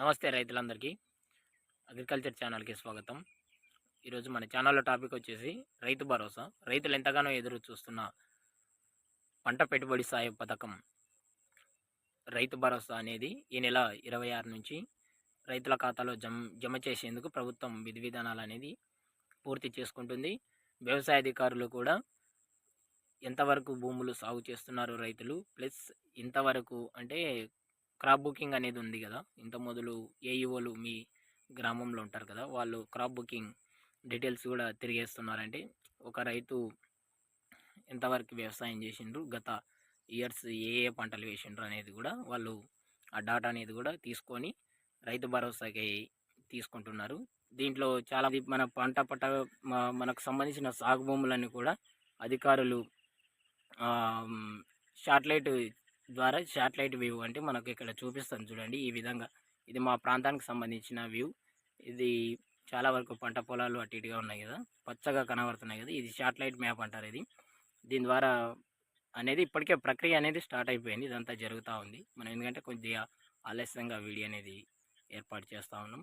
నమస్తే రైతులందరికీ. అగ్రికల్చర్ ఛానల్కి స్వాగతం. ఈరోజు మన ఛానల్లో టాపిక్ వచ్చేసి రైతు భరోసా. రైతులు ఎంతగానో ఎదురు చూస్తున్న పంట పెట్టుబడి సాయం పథకం. రైతు భరోసా అనేది ఈ నెల ఇరవై ఆరు నుంచి రైతుల ఖాతాలో జమ జమ చేసేందుకు ప్రభుత్వం విధి విధానాలు అనేది పూర్తి చేసుకుంటుంది. వ్యవసాయ అధికారులు కూడా ఎంతవరకు భూములు సాగు చేస్తున్నారు రైతులు ప్లస్ ఇంతవరకు అంటే క్రాప్ బుకింగ్ అనేది ఉంది కదా. ఇంత మొదలు ఏఈఓలు మీ గ్రామంలో ఉంటారు కదా. వాళ్ళు క్రాప్ బుకింగ్ డీటెయిల్స్ కూడా తిరిగేస్తున్నారంటే ఒక రైతు ఎంతవరకు వ్యవసాయం చేసిండ్రు? గత ఇయర్స్ ఏ ఏ పంటలు వేసిండ్రు అనేది కూడా వాళ్ళు ఆ డాటా అనేది కూడా తీసుకొని రైతు భరోసాకి తీసుకుంటున్నారు. దీంట్లో చాలా మన పంట పట్ట మనకు సంబంధించిన సాగు భూములన్నీ కూడా అధికారులు శాటిలైట్ ద్వారా శాటిలైట్ వ్యూ అంటే మనకు ఇక్కడ చూపిస్తాను చూడండి ఈ విధంగా. ఇది మా ప్రాంతానికి సంబంధించిన వ్యూ. ఇది చాలా వరకు పంట పొలాలు అటు ఇటుగా ఉన్నాయి కదా. పచ్చగా కనబడుతున్నాయి కదా. ఇది శాటిలైట్ మ్యాప్ అంటారు ఇది. దీని ద్వారా అనేది ఇప్పటికే ప్రక్రియ అనేది స్టార్ట్ అయిపోయింది. ఇదంతా జరుగుతూ ఉంది. మనం ఎందుకంటే కొద్దిగా ఆలస్యంగా వీడియో అనేది ఏర్పాటు చేస్తూ ఉన్నాం.